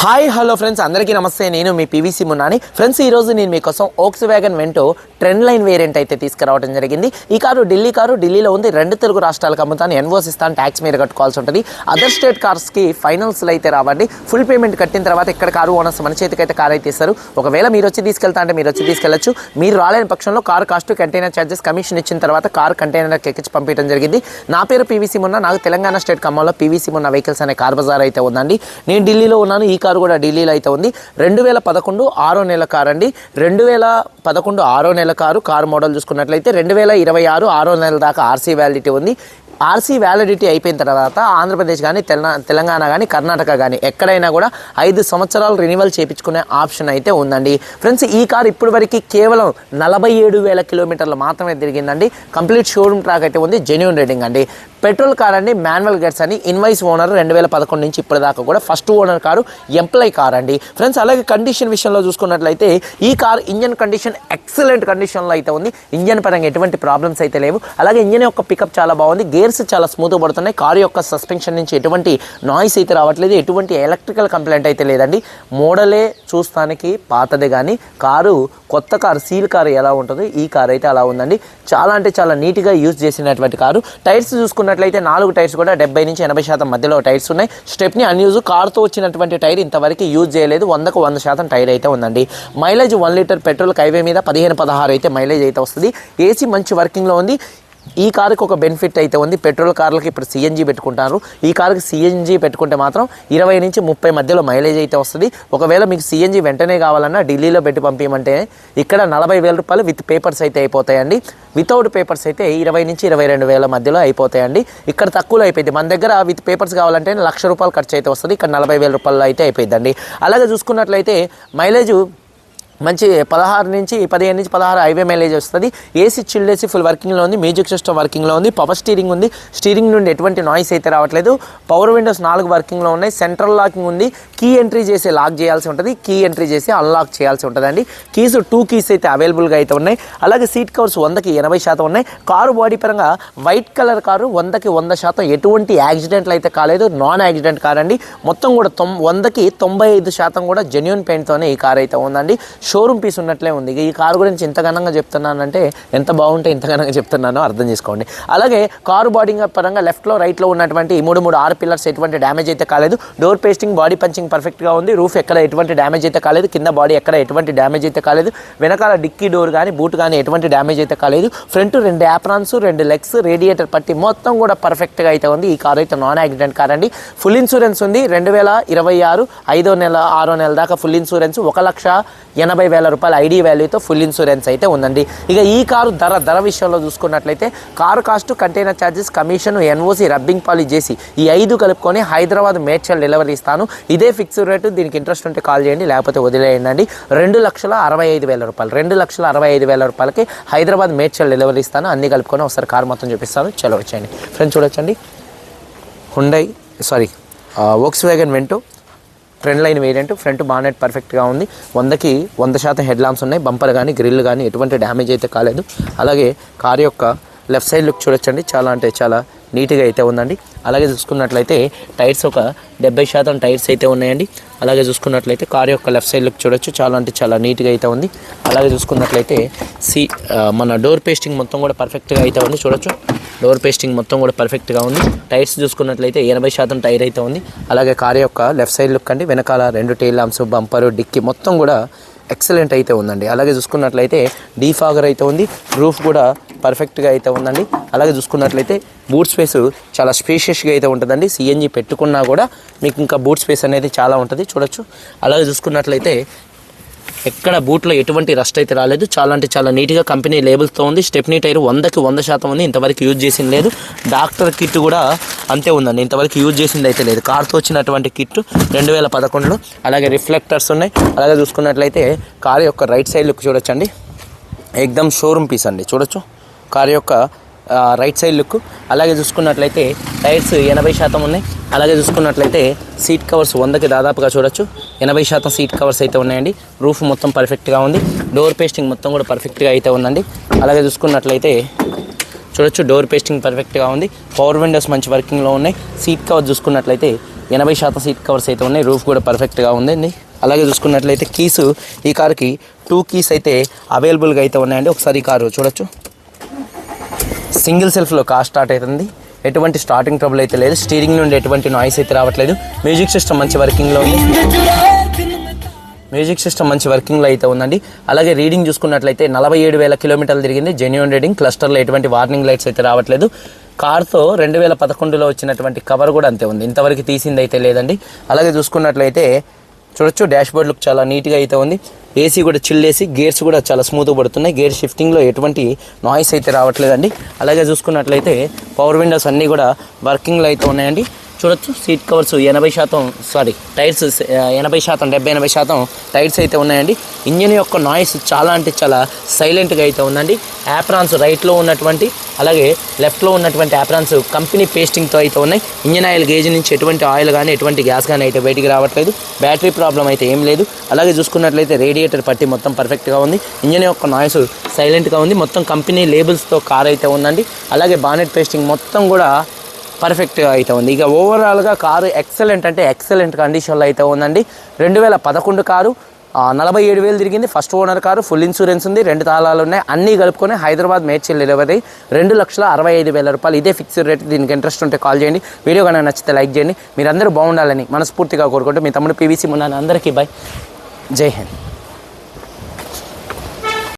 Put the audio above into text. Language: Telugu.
హాయ్ హలో ఫ్రెండ్స్ అందరికీ నమస్తే. నేను మీ పీవీసీ మున్నాని ఫ్రెండ్స్ ఈ రోజు నేను మీకోసం Volkswagen Vento trend line variant అయితే తీసుకురావడం జరిగింది. ఈ కారు ఢిల్లీ కారు. ఢిల్లీలో ఉంది. రెండు తెలుగు రాష్ట్రాలకు అమ్ముతాను. ఎన్వోస్ ఇస్తాను. ట్యాక్స్ మీద కట్టుకోవాల్సి ఉంటుంది. అదర్ స్టేట్ కార్స్కి ఫైనల్స్లో అయితే రావండి. ఫుల్ పేమెంట్ కట్టిన తర్వాత ఇక్కడ కారు ఓనర్స్ మన చేతికి అయితే కారు అయితే ఇస్తారు. ఒకవేళ మీరు వచ్చి తీసుకెళ్తా అంటే మీరు వచ్చి తీసుకెళ్ళచ్చు. మీరు రాలేని పక్షంలో car cost container charges commission ఇచ్చిన తర్వాత కారు కంటైనర్కి ఎక్కించి పంపించడం జరిగింది. నా పేరు పీవీసీ మున్న నాకు తెలంగాణ స్టేట్ ఖమ్మంలో పీవీసీ మున్న వెహికల్స్ అనే కార్ బజార్ అయితే ఉందండి. నేను ఢిల్లీలో ఉన్నాను. ఈ కారు కూడా ఢిల్లీలో అయితే ఉంది. రెండు వేల పదకొండు ఆరో నెల కారు అండి. రెండు వేల పదకొండు ఆరో నెల కారు కారు మోడల్ చూసుకున్నట్లయితే రెండు వేల ఇరవై ఆరు ఆరో నెల దాకా ఆర్సీ వ్యాలిడిటీ ఉంది. ఆర్సీ వ్యాలిడిటీ అయిపోయిన తర్వాత ఆంధ్రప్రదేశ్ కానీ తెలంగాణ తెలంగాణ కానీ కర్ణాటక కానీ ఎక్కడైనా కూడా ఐదు సంవత్సరాలు రెన్యువల్ చేయించుకునే ఆప్షన్ అయితే ఉందండి. ఫ్రెండ్స్ ఈ కార్ ఇప్పటి వరకు కేవలం నలభై ఏడు వేల కిలోమీటర్లు మాత్రమే తిరిగిందండి. కంప్లీట్ షోరూమ్ ట్రాక్ అయితే ఉంది జెన్యున్ రేటింగ్ అండి. పెట్రోల్ కార్ అండి మాన్యువల్ గెట్స్ అని ఇన్వాయిస్ ఓనర్ రెండు వేల పదకొండు నుంచి ఇప్పటిదాకా కూడా first owner car employee car అండి. ఫ్రెండ్స్ అలాగే కండిషన్ విషయంలో చూసుకున్నట్లయితే ఈ కార్ ఇంజన్ కండిషన్ ఎక్సలెంట్ కండిషన్లో అయితే ఉంది. ఇంజన్ పరంగా ఎటువంటి ప్రాబ్లమ్స్ అయితే లేవు. అలాగే ఇంజన్ యొక్క పికప్ చాలా బాగుంది. గేర్స్ చాలా స్మూత్ పడుతున్నాయి. కారు యొక్క సస్పెన్షన్ నుంచి ఎటువంటి నాయిస్ అయితే రావట్లేదు ఎటువంటి ఎలక్ట్రికల్ కంప్లైంట్ అయితే లేదండి. మోడలే చూస్తానికి పాతదే కానీ కారు కొత్త కారు సీల్ కారు ఎలా ఉంటుందో ఈ కారు అయితే అలా ఉందండి. చాలా అంటే చాలా నీట్గా యూజ్ చేసినటువంటి కారు. టైర్స్ చూసుకున్నట్లయితే నాలుగు టైర్స్ కూడా డెబ్బై నుంచి ఎనభై శాతం మధ్యలో టైర్స్ ఉన్నాయి. స్టెప్ని అన్యూజ్ కారుతో వచ్చినటువంటి టైర్ ఇంతవరకు యూజ్ చేయలేదు. వందకు వంద శాతం టైర్ అయితే ఉందండి. Mileage one litre petrol highway మీద పదిహేను పదహారు అయితే మైలేజ్ అయితే వస్తుంది. ఏసీ మంచి వర్కింగ్లో ఉంది. ఈ కారుకి ఒక బెనిఫిట్ అయితే ఉంది. పెట్రోల్ కార్లకి ఇప్పుడు సిఎన్జీ పెట్టుకుంటారు. ఈ కారుకి సిఎన్జీ పెట్టుకుంటే మాత్రం ఇరవై నుంచి ముప్పై మధ్యలో మైలేజ్ అయితే వస్తుంది. ఒకవేళ మీకు సిఎన్జి వెంటనే కావాలన్నా ఢిల్లీలో పెట్టి పంపించమంటే ఇక్కడ నలభై వేల రూపాయలు విత్ పేపర్స్ అయితే అయిపోతాయండి. వితౌట్ పేపర్స్ అయితే ఇరవై నుంచి ఇరవై రెండు వేల మధ్యలో అయిపోతాయండి. ఇక్కడ తక్కువలో అయిపోయింది. మన దగ్గర విత్ పేపర్స్ కావాలంటే లక్ష రూపాయలు ఖర్చు అయితే వస్తుంది. ఇక్కడ నలభై వేల రూపాయలు అయితే అయిపోయిందండి అలాగే చూసుకున్నట్లయితే మైలేజ్ మంచి పదహారు నుంచి పదిహేను నుంచి పదహారు హైవే మైలేజ్ వస్తుంది. ఏసీ చిల్డ్ ఏసీ ఫుల్ వర్కింగ్లో ఉంది. మ్యూజిక్ సిస్టమ్ వర్కింగ్లో ఉంది. పవర్ స్టీరింగ్ ఉంది. స్టీరింగ్ నుండి ఎటువంటి నాయిస్ అయితే రావట్లేదు. పవర్ విండోస్ నాలుగు వర్కింగ్లో ఉన్నాయి. సెంట్రల్ లాకింగ్ ఉంది. కీ ఎంట్రీ చేసి లాక్ చేయాల్సి ఉంటుంది. కీ ఎంట్రీ చేసి అన్లాక్ చేయాల్సి ఉంటుందండి. కీస్ టూ కీస్ అయితే అవైలబుల్గా అయితే ఉన్నాయి. అలాగే సీట్ కవర్స్ వందకి ఎనభై శాతం ఉన్నాయి. కారు బాడీ పరంగా వైట్ కలర్ కారు వందకి వంద శాతం. ఎటువంటి యాక్సిడెంట్లు అయితే కాలేదు. నాన్ యాక్సిడెంట్ కార్ అండి మొత్తం కూడా తొం వందకి తొంభై ఐదు శాతం కూడా జెన్యున్ పెయింట్తోనే ఈ కార్ అయితే ఉందండి. షోరూమ్ పీస్ ఉన్నట్లే ఉంది. ఈ కారు గురించి ఇంత ఘనంగా చెప్తున్నానంటే ఎంత బాగుంటే ఇంత ఘనంగా చెప్తున్నానో అర్థం చేసుకోండి. అలాగే కారు బాడీ పరంగా లెఫ్ట్లో రైట్లో ఉన్నటువంటి ఈ మూడు మూడు ఆరు పిల్లర్స్ ఎటువంటి డ్యామేజ్ అయితే కాలేదు. డోర్ పేస్టింగ్ బాడీ పంచింగ్ పర్ఫెక్ట్గా ఉంది. రూఫ్ ఎక్కడ ఎటువంటి డ్యామేజ్ అయితే కాలేదు. కింద బాడీ ఎక్కడ ఎటువంటి డ్యామేజ్ అయితే కాలేదు. వెనకాల డిక్కీ డోర్ కానీ బూట్ కానీ ఎటువంటి డ్యామేజ్ అయితే కాలేదు. ఫ్రంట్ రెండు యాప్రాన్స్ రెండు లెగ్స్ రేడియేటర్ పట్టి మొత్తం కూడా పర్ఫెక్ట్గా అయితే ఉంది. ఈ కార్ అయితే నాన్ యాక్సిడెంట్ కార్ అండి. ఫుల్ ఇన్సూరెన్స్ ఉంది. రెండు వేల ఇరవై ఆరు ఐదో నెల ఆరో నెల దాకా ఫుల్ ఇన్సూరెన్స్ ఒక లక్ష ఎనభై వేల రూపాయల ఐడి వాల్యూతో ఫుల్ ఇన్సూరెన్స్ అయితే ఉందండి. ఇక ఈ కారు ధర ధర విషయంలో చూసుకున్నట్లయితే car cost container charges commission NOC rubbing polish చేసి ఈ ఐదు కలుపుకొని హైదరాబాద్ మేడ్చల్ డెలివరీ ఇస్తాను. ఇదే ఫిక్స్డ్ రేటు దీనికి ఇంట్రెస్ట్ ఉంటే కాల్ చేయండి లేకపోతే వదిలేయండి రెండు లక్షల అరవై ఐదు వేల రూపాయలు రెండు లక్షల అరవై ఐదు వేల రూపాయలకి హైదరాబాద్ మేడ్చల్ డెలివరీ ఇస్తాను. అన్ని కలుపుకొని ఒకసారి కారు మొత్తం చూపిస్తాను. చలో వచ్చేయండి. ఫ్రెండ్స్ చూడొచ్చండి. Hyundai sorry Volkswagen Vento front line variant front bonnet పర్ఫెక్ట్గా ఉంది. వందకి వంద శాతం హెడ్ లాంప్స్ ఉన్నాయి. బంపర్ కానీ గ్రిల్ కానీ ఎటువంటి డ్యామేజ్ అయితే కాలేదు. అలాగే కార్ యొక్క లెఫ్ట్ సైడ్ లుక్ చూడొచ్చండి. చాలా అంటే చాలా నీట్గా అయితే ఉందండి. అలాగే చూసుకున్నట్లయితే టైర్స్ ఒక డెబ్బై శాతం టైర్స్ అయితే ఉన్నాయండి. అలాగే చూసుకున్నట్లయితే కార్ యొక్క లెఫ్ట్ సైడ్ లుక్ చూడొచ్చు. చాలా అంటే చాలా నీట్గా అయితే ఉంది. అలాగే చూసుకున్నట్లయితే సీ మన డోర్ పేస్టింగ్ మొత్తం కూడా పర్ఫెక్ట్గా అయితే ఉంది. చూడొచ్చు. డోర్ పేస్టింగ్ మొత్తం కూడా పర్ఫెక్ట్గా ఉంది. టైర్స్ చూసుకున్నట్లయితే ఎనభై శాతం టైర్ అయితే ఉంది. అలాగే కార్ యొక్క లెఫ్ట్ సైడ్ లుక్ అండి వెనకాల రెండు టైల్ లాంప్స్ బంపరు డిక్కి మొత్తం కూడా ఎక్సలెంట్ అయితే ఉందండి. అలాగే చూసుకున్నట్లయితే డీఫాగర్ అయితే ఉంది రూఫ్ కూడా పర్ఫెక్ట్గా అయితే ఉందండి. అలాగే చూసుకున్నట్లయితే బూట్ స్పేస్ చాలా స్పేషియస్గా అయితే ఉంటుందండి. సిఎన్జి పెట్టుకున్నా కూడా మీకు ఇంకా బూట్ స్పేస్ అనేది చాలా ఉంటుంది చూడొచ్చు. అలాగే చూసుకున్నట్లయితే ఎక్కడ బూట్లో ఎటువంటి రస్ట్ అయితే రాలేదు. చాలా అంటే చాలా నీట్గా కంపెనీ లేబుల్స్తో ఉంది. స్టెప్నీ టైర్ వందకి వంద శాతం ఉంది. ఇంతవరకు యూజ్ చేసింది లేదు. డాక్టర్ కిట్ కూడా అంతే ఉందండి. ఇంతవరకు యూజ్ చేసింది అయితే లేదు. కార్తో వచ్చినటువంటి కిట్ రెండు వేల పదకొండులో. అలాగే రిఫ్లెక్టర్స్ ఉన్నాయి. అలాగే చూసుకున్నట్లయితే కార్ యొక్క రైట్ సైడ్ లుక్ చూడొచ్చండి. ఎక్దమ్ షోరూమ్ పీస్ అండి. చూడొచ్చు. కార్ యొక్క రైట్ సైడ్ లుక్. అలాగే చూసుకున్నట్లయితే టైర్స్ ఎనభై శాతం ఉన్నాయి. అలాగే చూసుకున్నట్లయితే సీట్ కవర్స్ వందకి దాదాపుగా చూడొచ్చు. ఎనభై శాతం సీట్ కవర్స్ అయితే ఉన్నాయండి. రూఫ్ మొత్తం పర్ఫెక్ట్గా ఉంది. డోర్ పేస్టింగ్ మొత్తం కూడా పర్ఫెక్ట్గా అయితే ఉందండి. అలాగే చూసుకున్నట్లయితే చూడొచ్చు డోర్ పేస్టింగ్ పర్ఫెక్ట్గా ఉంది. పవర్ విండోస్ మంచి వర్కింగ్లో ఉన్నాయి. సీట్ కవర్ చూసుకున్నట్లయితే ఎనభై శాతం సీట్ కవర్స్ అయితే ఉన్నాయి. రూఫ్ కూడా పర్ఫెక్ట్గా ఉందండి. అలాగే చూసుకున్నట్లయితే కీస్ ఈ కార్కి టూ కీస్ అయితే అవైలబుల్గా అయితే ఉన్నాయండి. ఒకసారి ఈ కారు చూడొచ్చు. సింగిల్ సెల్ఫ్లో కార్ స్టార్ట్ అవుతుంది. ఎటువంటి స్టార్టింగ్ ట్రబుల్ అయితే లేదు. స్టీరింగ్ నుండి ఎటువంటి నాయిస్ అయితే రావట్లేదు. మ్యూజిక్ సిస్టమ్ మంచి వర్కింగ్లో ఉంది. మ్యూజిక్ సిస్టమ్ మంచి వర్కింగ్లో అయితే ఉందండి. అలాగే రీడింగ్ చూసుకున్నట్లయితే నలభై ఏడు వేల కిలోమీటర్లు తిరిగింది. జెన్యున్ రీడింగ్ క్లస్టర్లో ఎటువంటి వార్నింగ్ లైట్స్ అయితే రావట్లేదు. కార్తో రెండు వేల పదకొండులో వచ్చినటువంటి కవర్ కూడా అంతే ఉంది. ఇంతవరకు తీసింది అయితే లేదండి. అలాగే చూసుకున్నట్లయితే చూడొచ్చు డాష్ బోర్డ్ లుక్ చాలా నీట్గా అయితే ఉంది. ఏసీ కూడా చిల్ గేర్స్ కూడా చాలా స్మూత్గా పడుతున్నాయి. గేర్ షిఫ్టింగ్లో ఎటువంటి నాయిస్ అయితే రావట్లేదండి. అలాగే చూసుకున్నట్లయితే పవర్ విండోస్ అన్నీ కూడా వర్కింగ్లో అయితే ఉన్నాయండి. చూడొచ్చు. సీట్ కవర్స్ ఎనభై శాతం సారీ టైర్స్ ఎనభై శాతం డెబ్బై ఎనభై శాతం టైర్స్ అయితే ఉన్నాయండి. ఇంజిన్ యొక్క నాయిస్ చాలా అంటే చాలా సైలెంట్గా అయితే ఉందండి. యాప్రాన్స్ రైట్లో ఉన్నటువంటి అలాగే లెఫ్ట్లో ఉన్నటువంటి యాప్రాన్స్ కంపెనీ పేస్టింగ్తో అయితే ఉన్నాయి. ఇంజిన్ ఆయిల్ గేజ్ నుంచి ఎటువంటి ఆయిల్ కానీ ఎటువంటి గ్యాస్ కానీ అయితే బయటికి రావట్లేదు. బ్యాటరీ ప్రాబ్లం అయితే ఏం లేదు. అలాగే చూసుకున్నట్లయితే రేడియేటర్ పట్టి మొత్తం పర్ఫెక్ట్గా ఉంది. ఇంజిన్ యొక్క నాయిస్ సైలెంట్గా ఉంది. మొత్తం కంపెనీ లేబుల్స్తో కార్ అయితే ఉందండి. అలాగే బానెట్ పేస్టింగ్ మొత్తం కూడా పర్ఫెక్ట్గా అయితే ఉంది. ఇక ఓవరాల్గా కారు ఎక్సలెంట్ అంటే ఎక్సలెంట్ కండిషన్లో అయితే ఉందండి. రెండు వేల పదకొండు కారు నలభై ఏడు వేలు తిరిగింది. First owner car full insurance ఉంది. రెండు తాళాలు ఉన్నాయి. అన్నీ కలుపుకొని హైదరాబాద్ మేడ్చల్ డెలివరీ. రెండు లక్షల అరవై ఐదు వేల రూపాయలు. ఇదే ఫిక్స్డ్ రేట్ దీనికి ఇంట్రెస్ట్ ఉంటే కాల్ చేయండి. వీడియో కనుక నచ్చితే లైక్ చేయండి. మీరందరూ బాగుండాలని మనస్ఫూర్తిగా కోరుకుంటూ మీ తమ్ముడు పీవీసీ మున్నాను అందరికీ బై జై హింద్.